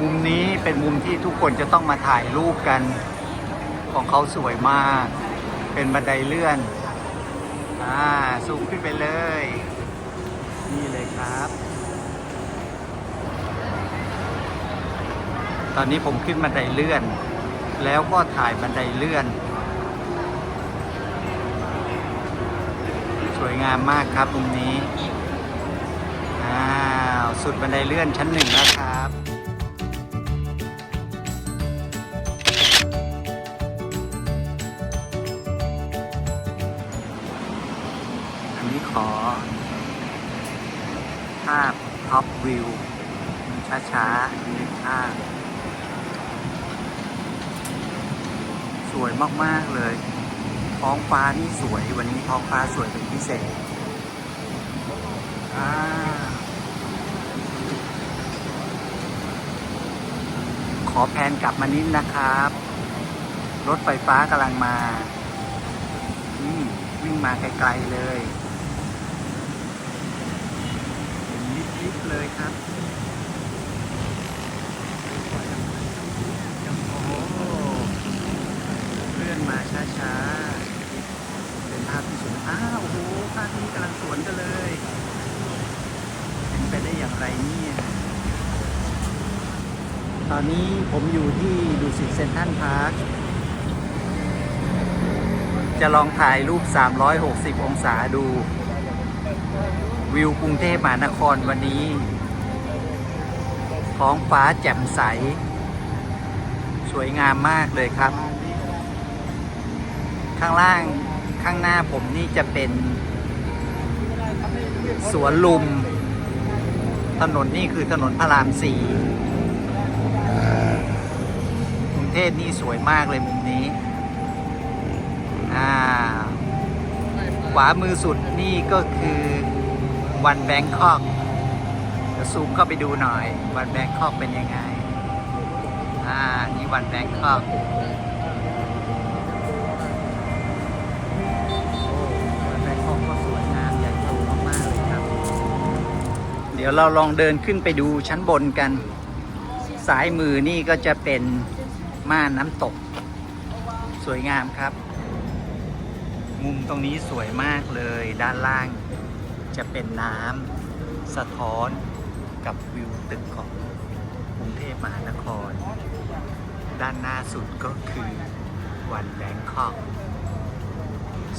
มุมนี้เป็นมุมที่ทุกคนจะต้องมาถ่ายรูปกัน ของเขาสวยมาก เป็นบันไดเลื่อน อ่าซูมขึ้นไปเลย นี่เลยครับ ตอนนี้ผมขึ้นบันไดเลื่อน แล้วก็ถ่ายบันไดเลื่อน สวยงามมากครับมุมนี้ อ้าว สุดบันไดเลื่อนชั้นหนึ่งแล้วครับ ขอ ภาพท็อปวิว ช้าๆหนึ่งภาพสวยมาก ๆ เลย ท้องฟ้านี่สวย วันนี้ท้องฟ้าสวยเป็นพิเศษอ่าขอแพนกลับมานิดนะครับ รถไฟฟ้ากำลังมา นี่ วิ่งมาไกล ๆ เลยเห็นลิบๆเลย ครับโอ้โหเลื่อนมาช้าๆ เป็นภาพที่สวยอ้าวโอ้โหภาพนี้กำลังสวนกันเลยเป็นไปได้อย่างไรเนี่ยตอนนี้ผมอยู่ที่ดูสิตเซนทรัลพาร์คจะลองถ่ายรูป 360 องศาดู วิวกรุงเทพมหานครวันนี้ ท้องฟ้าแจ่มใส สวยงามมากเลยครับ ข้างล่างข้างหน้าผมนี่จะเป็นสวนลุม ถนนนี่คือถนนพระรามสี่กรุงเทพนี่สวยมากเลยมุมนี้ อ่า ขวามือสุดนี่ก็คือวันแบงคอก จะซูมเข้าไปดูหน่อย วันแบงคอกเป็นยังไง อ่า นี่วันแบงคอกวันแบงคอกก็สวยงามใหญ่โตมากๆเลยครับ เดี๋ยวเราลองเดินขึ้นไปดูชั้นบนกันซ้ายมือนี่ก็จะเป็นม่านน้ำตก สวยงามครับมุมตรงนี้สวยมากเลยด้านล่างจะเป็นน้ำสะท้อน กับวิวตึกของกรุงเทพมหานคร ด้านหน้าสุดก็คือวันแบงคอก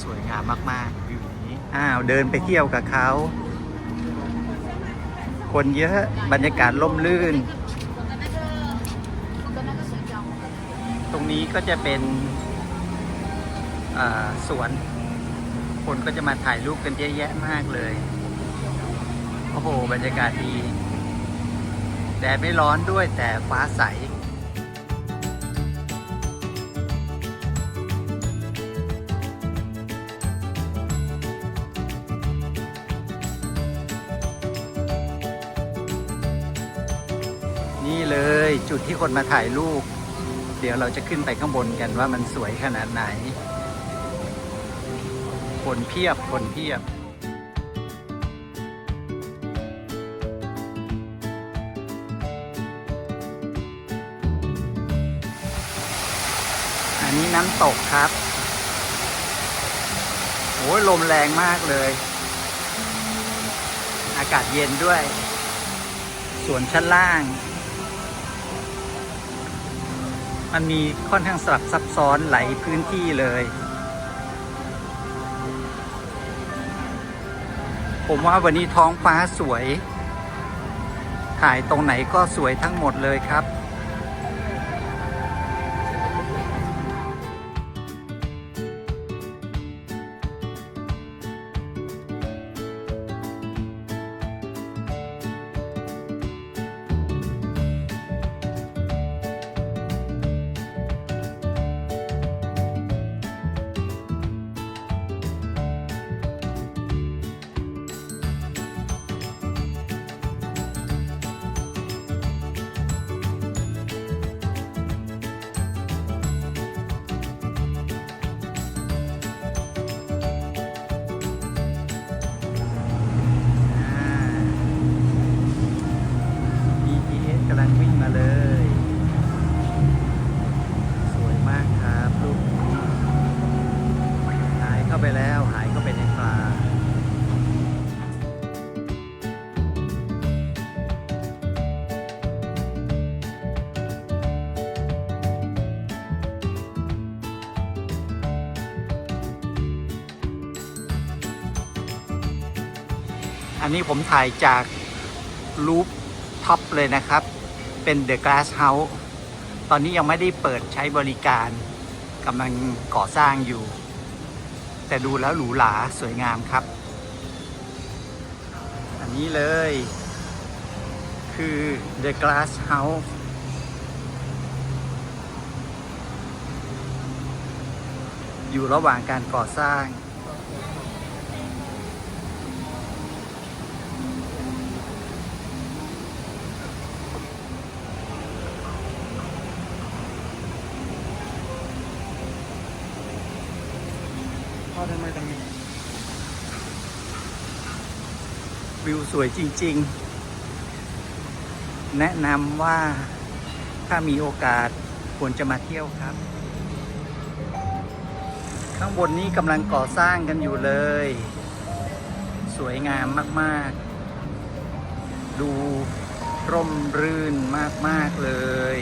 สวยงามมากๆวิวนี้อ้าวเดินไปเที่ยวกับเขา คนเยอะบรรยากาศล่มลื่น ตรงนี้ก็จะเป็นสวน คนก็จะมาถ่ายรูปกันเยอะแยะมากเลย โอ้โห บรรยากาศดี แดดไม่ร้อนด้วยแต่ฟ้าใส นี่เลยจุดที่คนมาถ่ายรูป เดี๋ยวเราจะขึ้นไปข้างบนกันว่ามันสวยขนาดไหน คนเพียบคนเพียบ นนี้น้ำตกครับ โอ้ยลมแรงมากเลย อากาศเย็นด้วย ส่วนชั้นล่าง มันมีค่อนข้างสลับซับซ้อนหลายพื้นที่เลย ผมว่าวันนี้ท้องฟ้าสวย ถ่ายตรงไหนก็สวยทั้งหมดเลยครับ มาเลย สวยมากครับลูกหายเข้าไปแล้วหายเข้าไปในป่าอันนี้ผมถ่ายจากรูปท็อปเลยนะครับ เป็น The Glass House ตอนนี้ยังไม่ได้เปิดใช้บริการกำลังก่อสร้างอยู่ แต่ดูแล้วหรูหราสวยงามครับ อันนี้เลย คือ The Glass House อยู่ระหว่างการก่อสร้าง พ่อทำไมตรงนี้วิวสวยจริง ๆ แนะนำว่าถ้ามีโอกาสควรจะมาเที่ยวครับ ข้างบนนี้กำลังก่อสร้างกันอยู่เลย สวยงามมาก ๆ ดูร่มรื่นมาก ๆ เลย